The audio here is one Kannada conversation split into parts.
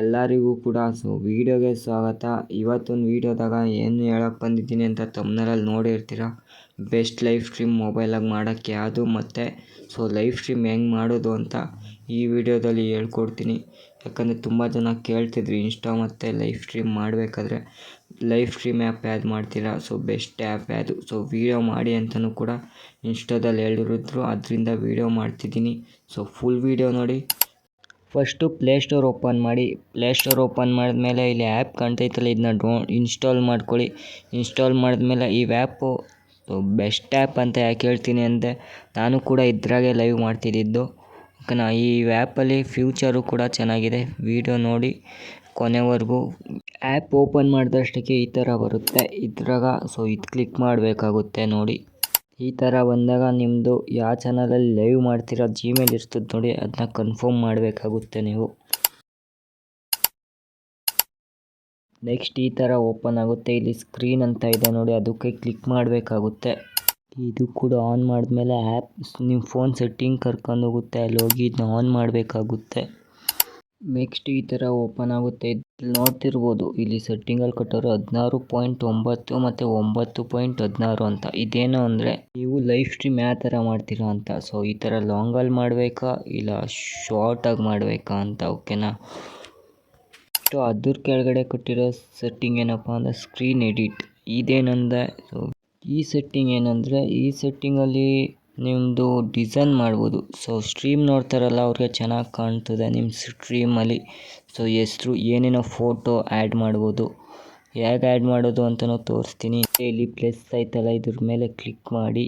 ಎಲ್ಲರಿಗೂ ಕೂಡ ಸೊ, ವಿಡಿಯೋಗೆ ಸ್ವಾಗತ. ಇವತ್ತೊಂದು ವಿಡಿಯೋದಾಗ ಏನು ಹೇಳಕ್ಕೆ ಬಂದಿದ್ದೀನಿ ಅಂತ ತಮ್ಮನಲ್ಲಿ ನೋಡಿರ್ತೀರ? ಬೆಸ್ಟ್ ಲೈವ್ ಸ್ಟ್ರೀಮ್ ಮೊಬೈಲಾಗಿ ಮಾಡೋಕ್ಕೆ ಯಾವುದು ಮತ್ತು, ಸೊ ಲೈವ್ ಸ್ಟ್ರೀಮ್ ಹೆಂಗೆ ಮಾಡೋದು ಅಂತ ಈ ವಿಡಿಯೋದಲ್ಲಿ ಹೇಳ್ಕೊಡ್ತೀನಿ. ಯಾಕಂದರೆ ತುಂಬ ಜನ ಕೇಳ್ತಿದ್ರು ಇನ್ಸ್ಟಾ ಮತ್ತು ಲೈವ್ ಸ್ಟ್ರೀಮ್ ಮಾಡಬೇಕಾದ್ರೆ. ಲೈವ್ ಸ್ಟ್ರೀಮ್ ಆ್ಯಪ್ ಯಾವ್ದು ಮಾಡ್ತೀರಾ? ಸೊ ಬೆಸ್ಟ್ ಆ್ಯಪ್ ಯಾವುದು? ಸೊ ವೀಡಿಯೋ ಮಾಡಿ ಅಂತಲೂ ಕೂಡ ಇನ್ಸ್ಟಾದಲ್ಲಿ ಹೇಳಿರಿದ್ರು, ಅದರಿಂದ ವೀಡಿಯೋ ಮಾಡ್ತಿದ್ದೀನಿ. ಸೊ ಫುಲ್ ವೀಡಿಯೋ ನೋಡಿ. ಫಸ್ಟು ಪ್ಲೇಸ್ಟೋರ್ ಓಪನ್ ಮಾಡಿ ಪ್ಲೇಸ್ಟೋರ್ ಓಪನ್ ಮಾಡಿದ್ಮೇಲೆ ಇಲ್ಲಿ ಆ್ಯಪ್ ಕಾಣ್ತೈತಲ್ಲ ಇದನ್ನ ಡೋ, ಇನ್ಸ್ಟಾಲ್ ಮಾಡ್ಕೊಳ್ಳಿ. ಇನ್ಸ್ಟಾಲ್ ಮಾಡಿದ್ಮೇಲೆ ಈ ಆ್ಯಪು ಬೆಸ್ಟ್ ಆ್ಯಪ್ ಅಂತ ಯಾಕೆ ಹೇಳ್ತೀನಿ ಅಂದರೆ ನಾನು ಕೂಡ ಇದ್ರಾಗೆ ಲೈವ್ ಮಾಡ್ತಿದ್ದಿದ್ದು. ಓಕೆನಾ, ಈ ಆ್ಯಪಲ್ಲಿ ಫ್ಯೂಚರು ಕೂಡ ಚೆನ್ನಾಗಿದೆ. ವಿಡಿಯೋ ನೋಡಿ, ಕೊನೆವರೆಗೂ. ಆ್ಯಪ್ ಓಪನ್ ಮಾಡಿದಷ್ಟಕ್ಕೆ ಈ ಥರ ಬರುತ್ತೆ. ಇದ್ರಾಗ, ಸೊ ಇದು ಕ್ಲಿಕ್ ಮಾಡಬೇಕಾಗುತ್ತೆ ನೋಡಿ. ಈ ಥರ ಬಂದಾಗ ನಿಮ್ಮದು ಯಾವ ಚಾನಲಲ್ಲಿ ಲೈವ್ ಮಾಡ್ತೀರಾ ಜಿಮೇಲ್ ಇರ್ತದೆ ನೋಡಿ, ಅದನ್ನ ಕನ್ಫರ್ಮ್ ಮಾಡಬೇಕಾಗುತ್ತೆ ನೀವು. ನೆಕ್ಸ್ಟ್ ಈ ಥರ ಓಪನ್ ಆಗುತ್ತೆ, ಇಲ್ಲಿ ಸ್ಕ್ರೀನ್ ಅಂತ ಇದೆ ನೋಡಿ, ಅದಕ್ಕೆ ಕ್ಲಿಕ್ ಮಾಡಬೇಕಾಗುತ್ತೆ. ಇದು ಕೂಡ ಆನ್ ಮಾಡಿದ್ಮೇಲೆ ಆ್ಯಪ್ ನಿಮ್ಮ ಫೋನ್ ಸೆಟ್ಟಿಂಗ್ ಕರ್ಕೊಂಡು ಹೋಗುತ್ತೆ, ಅಲ್ಲಿ ಹೋಗಿ ಇದನ್ನ ಆನ್ ಮಾಡಬೇಕಾಗುತ್ತೆ. ನೆಕ್ಸ್ಟ್ ಈ ಥರ ಓಪನ್ ಆಗುತ್ತೆ. ನೋಡ್ತಿರ್ಬೋದು, ಇಲ್ಲಿ ಸೆಟ್ಟಿಂಗಲ್ಲಿ ಕೊಟ್ಟವರು ಹದಿನಾರು ಪಾಯಿಂಟ್ ಒಂಬತ್ತು ಮತ್ತು ಒಂಬತ್ತು ಪಾಯಿಂಟ್ ಹದಿನಾರು ಅಂತ. ಇದೇನು ಅಂದರೆ ನೀವು ಲೈವ್ ಸ್ಟ್ರೀಮ್ ಯಾವ ಥರ ಮಾಡ್ತೀರಾ ಅಂತ. ಸೊ ಈ ಥರ ಲಾಂಗಲ್ಲಿ ಮಾಡಬೇಕಾ, ಇಲ್ಲ ಶಾರ್ಟಾಗಿ ಮಾಡಬೇಕಾ ಅಂತ ಓಕೆನಾ ಸೊ ಅದ್ರ ಕೆಳಗಡೆ ಕೊಟ್ಟಿರೋ ಸೆಟ್ಟಿಂಗ್ ಏನಪ್ಪ ಅಂದರೆ ಸ್ಕ್ರೀನ್ ಎಡಿಟ್ ಇದೇನಂದರೆ ಸೊ ಈ ಸೆಟ್ಟಿಂಗ್ ಏನಂದರೆ ಈ ಸೆಟ್ಟಿಂಗಲ್ಲಿ ನಿಮ್ಮದು ಡಿಸೈನ್ ಮಾಡ್ಬೋದು. ಸೊ ಸ್ಟ್ರೀಮ್ ನೋಡ್ತಾರಲ್ಲ, ಅವ್ರಿಗೆ ಚೆನ್ನಾಗಿ ಕಾಣ್ತದೆ ನಿಮ್ಮ ಸ್ಟ್ರೀಮಲ್ಲಿ ಸೊ ಹೆಸ್ರು ಏನೇನೋ ಫೋಟೋ ಆ್ಯಡ್ ಮಾಡ್ಬೋದು. ಹೇಗೆ ಆ್ಯಡ್ ಮಾಡೋದು ಅಂತಲೂ ತೋರಿಸ್ತೀನಿ. ಇಲ್ಲಿ ಪ್ಲಸ್ ಐತಲ್ಲ, ಇದ್ರ ಮೇಲೆ ಕ್ಲಿಕ್ ಮಾಡಿ.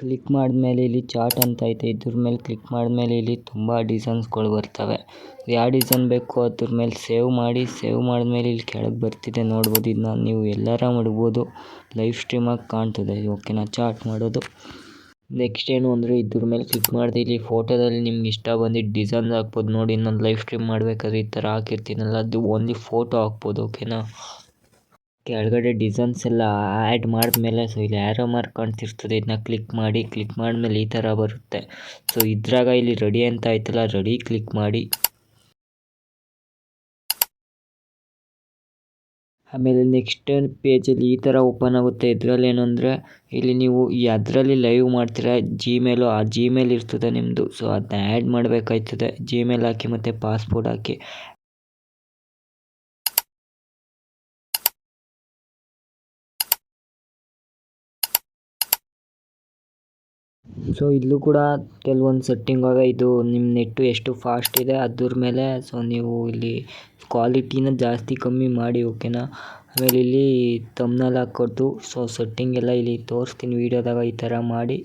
ಕ್ಲಿಕ್ ಮಾಡಿದ್ಮೇಲೆ ಇಲ್ಲಿ ಚಾರ್ಟ್ ಅಂತ ಐತೆ. ಇದ್ರ ಮೇಲೆ ಕ್ಲಿಕ್ ಮಾಡಿದ್ಮೇಲೆ ಇಲ್ಲಿ ತುಂಬ ಡಿಸೈನ್ಸ್ಗಳು ಬರ್ತವೆ. ಯಾವ ಡಿಸೈನ್ ಬೇಕು ಅದ್ರ ಮೇಲೆ ಸೇವ್ ಮಾಡಿ. ಸೇವ್ ಮಾಡಿದ್ಮೇಲೆ ಇಲ್ಲಿ ಕೆಳಗೆ ಬರ್ತಿದೆ, ನೋಡ್ಬೋದು. ಇದನ್ನ ನೀವು ಎಲ್ಲಾರ ಮಾಡ್ಬೋದು. ಲೈವ್ ಸ್ಟ್ರೀಮಾಗಿ ಕಾಣ್ತದೆ. ಓಕೆನಾ ಚಾರ್ಟ್ ಮಾಡೋದು. ನೆಕ್ಸ್ಟ್ ಏನು ಅಂದರೆ ಇದ್ರ ಮೇಲೆ ಕ್ಲಿಕ್ ಮಾಡಿದೆ ಇಲ್ಲಿ ಫೋಟೋದಲ್ಲಿ ನಿಮ್ಗೆ ಇಷ್ಟ ಬಂದಿದ್ದು ಡಿಸೈನ್ ಹಾಕ್ಬೋದು. ನೋಡಿ ಇನ್ನೊಂದು ಲೈವ್ ಸ್ಟ್ರೀಮ್ ಮಾಡಬೇಕಾದ್ರೆ ಈ ಥರ ಹಾಕಿರ್ತೀನಲ್ಲ, ಅದು ಓನ್ಲಿ ಫೋಟೋ ಹಾಕ್ಬೋದು ಓಕೆನಾ ಕೆಳಗಡೆ ಡಿಸೈನ್ಸ್ ಎಲ್ಲ ಆ್ಯಡ್ ಮಾಡಿದ್ಮೇಲೆ ಸೊ ಇಲ್ಲಿ ಆ್ಯರೋ ಮಾರ್ಕ್ ಕಾಣ್ತಿರ್ತದೆ ಇದನ್ನ ಕ್ಲಿಕ್ ಮಾಡಿ ಕ್ಲಿಕ್ ಮಾಡಿದ್ಮೇಲೆ ಈ ಥರ ಬರುತ್ತೆ. ಸೊ ಇದ್ರಾಗ ಇಲ್ಲಿ ರೆಡಿ ಅಂತ ಆಯ್ತಲ್ಲ ರೆಡಿ ಕ್ಲಿಕ್ ಮಾಡಿ. ಆಮೇಲೆ ನೆಕ್ಸ್ಟ್ ಪೇಜಲ್ಲಿ ಈ ಥರ ಓಪನ್ ಆಗುತ್ತೆ. ಇದರಲ್ಲಿ ಏನು ಅಂದರೆ, ಇಲ್ಲಿ ನೀವು ಅದರಲ್ಲಿ ಲೈವ್ ಮಾಡ್ತೀರಾ ಜಿಮೇಲು ಆ ಜಿಮೇಲ್ ಇರ್ತದೆ ನಿಮ್ಮದು ಸೊ ಅದನ್ನ ಆ್ಯಡ್ ಮಾಡಬೇಕಾಯ್ತದೆ. ಜಿಮೇಲ್ ಹಾಕಿ ಮತ್ತು ಪಾಸ್ಪೋರ್ಟ್ ಹಾಕಿ. ಸೊ ಇಲ್ಲೂ ಕೂಡ ಕೆಲವೊಂದು ಸೆಟ್ಟಿಂಗ್ ಅವೆ ಇದು ನಿಮ್ಮ ನೆಟ್ಟು ಎಷ್ಟು ಫಾಸ್ಟ್ ಇದೆ, ಅದ್ರ ಮೇಲೆ ಸೊ ನೀವು ಇಲ್ಲಿ ಕ್ವಾಲಿಟಿನ ಜಾಸ್ತಿ ಕಮ್ಮಿ ಮಾಡಿ ಓಕೆನಾ ಆಮೇಲೆ ಇಲ್ಲಿ ತಮ್ನಲ್ಲಿ ಹಾಕ್ಕೊಟ್ಟು ಸೊ ಸೆಟ್ಟಿಂಗ್ ಎಲ್ಲ ಇಲ್ಲಿ ತೋರಿಸ್ತೀನಿ ವೀಡಿಯೋದಾಗ ಈ ಥರ ಮಾಡಿ.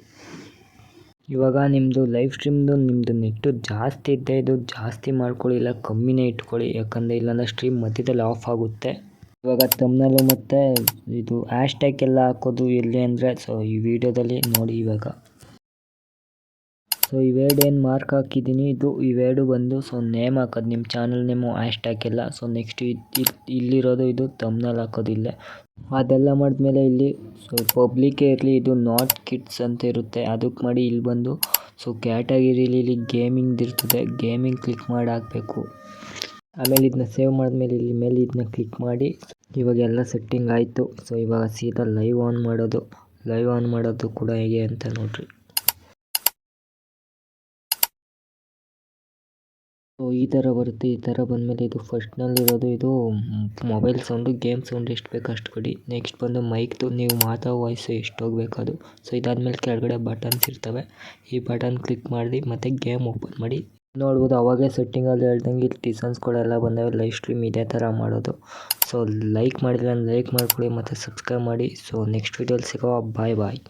ಇವಾಗ ನಿಮ್ಮದು ಲೈವ್ ಸ್ಟ್ರೀಮ್ದು ನಿಮ್ಮದು ನೆಟ್ಟು ಜಾಸ್ತಿ ಇದ್ದೆ ಇದು, ಜಾಸ್ತಿ ಮಾಡ್ಕೊಳ್ಳಿ, ಇಲ್ಲ ಕಮ್ಮಿನೇ ಇಟ್ಕೊಳ್ಳಿ, ಯಾಕಂದರೆ ಇಲ್ಲಾಂದರೆ ಸ್ಟ್ರೀಮ್ ಮಧ್ಯದಲ್ಲಿ ಆಫ್ ಆಗುತ್ತೆ. ಇವಾಗ ತಮ್ನಲ್ಲೂ ಮತ್ತು ಇದು ಹ್ಯಾಶ್ಟ್ಯಾಗ್ ಎಲ್ಲ ಹಾಕೋದು ಎಲ್ಲಿ ಅಂದರೆ ಸೊ ಈ ವಿಡಿಯೋದಲ್ಲಿ ನೋಡಿ ಇವಾಗ. ಸೊ ಇವೆರಡು ಏನು ಮಾರ್ಕ್ ಹಾಕಿದ್ದೀನಿ ಇದು ಇವೆರಡು ಬಂದು ಸೊ ನೇಮ್ ಹಾಕೋದು ನಿಮ್ಮ ಚಾನಲ್ ನೇಮು ಆ್ಯಶ್ ಎಲ್ಲ ಸೊ ನೆಕ್ಸ್ಟ್ ಇಲ್ಲಿರೋದು ಇದು ತಮ್ನಲ್ಲಿ ಹಾಕೋದಿಲ್ಲ ಅದೆಲ್ಲ ಮಾಡಿದ್ಮೇಲೆ ಇಲ್ಲಿ ಸೊ ಪಬ್ಲಿಕ್ಕೇ ಇರಲಿ, ಇದು ನಾಟ್ ಕಿಟ್ಸ್ ಅಂತ ಇರುತ್ತೆ. ಅದಕ್ಕೆ ಮಾಡಿ ಇಲ್ಲಿ ಬಂದು ಸೊ ಕ್ಯಾಟಗಿರಿಲಿ ಇಲ್ಲಿ ಗೇಮಿಂಗ್ದು ಇರ್ತದೆ. ಗೇಮಿಂಗ್ ಕ್ಲಿಕ್ ಮಾಡಿ ಹಾಕಬೇಕು. ಆಮೇಲೆ ಇದನ್ನ ಸೇವ್ ಮಾಡಿದ್ಮೇಲೆ ಇಲ್ಲಿ ಮೇಲೆ ಇದನ್ನ ಕ್ಲಿಕ್ ಮಾಡಿ, ಇವಾಗ ಎಲ್ಲ ಸೆಟ್ಟಿಂಗ್ ಆಯಿತು. ಸೊ ಇವಾಗ ಸೀದಾ ಲೈವ್ ಆನ್ ಮಾಡೋದು. ಲೈವ್ ಆನ್ ಮಾಡೋದು ಕೂಡ ಹೇಗೆ ಅಂತ ನೋಡಿರಿ. ಈ ಥರ ಬರುತ್ತೆ, ಈ ಥರ ಬಂದಮೇಲೆ ಇದು ಫಸ್ಟ್ನಲ್ಲಿರೋದು ಇದು ಮೊಬೈಲ್ ಸೌಂಡು ಗೇಮ್ ಸೌಂಡ್ ಎಷ್ಟು ಬೇಕು ಅಷ್ಟು ಕೊಡಿ. ನೆಕ್ಸ್ಟ್ ಬಂದು ಮೈಕ್ದು ನೀವು ಮಾತಾಡೋ ವಾಯ್ಸು ಎಷ್ಟು ಅದು. ಸೊ ಇದಾದಮೇಲೆ ಕೆಳಗಡೆ ಬಟನ್ಸ್ ಇರ್ತವೆ. ಈ ಬಟನ್ ಕ್ಲಿಕ್ ಮಾಡಿ, ಮತ್ತು ಗೇಮ್ ಓಪನ್ ಮಾಡಿ. ನೋಡ್ಬೋದು, ಅವಾಗೇ ಸೆಟ್ಟಿಂಗಲ್ಲಿ ಹೇಳ್ದಂಗೆ ಇಲ್ಲಿ ಡಿಸೈನ್ಸ್ಗಳೆಲ್ಲ ಬಂದವೆ ಲೈವ್ ಸ್ಟ್ರೀಮ್ ಇದೇ ಥರ ಮಾಡೋದು. ಸೊ ಲೈಕ್ ಮಾಡಿದ್ರೆ ಲೈಕ್ ಮಾಡ್ಕೊಳ್ಳಿ, ಮತ್ತು ಸಬ್ಸ್ಕ್ರೈಬ್ ಮಾಡಿ. ಸೊ ನೆಕ್ಸ್ಟ್ ವೀಡಿಯೋಲಿ ಸಿಗೋ ಬಾಯ್ ಬಾಯ್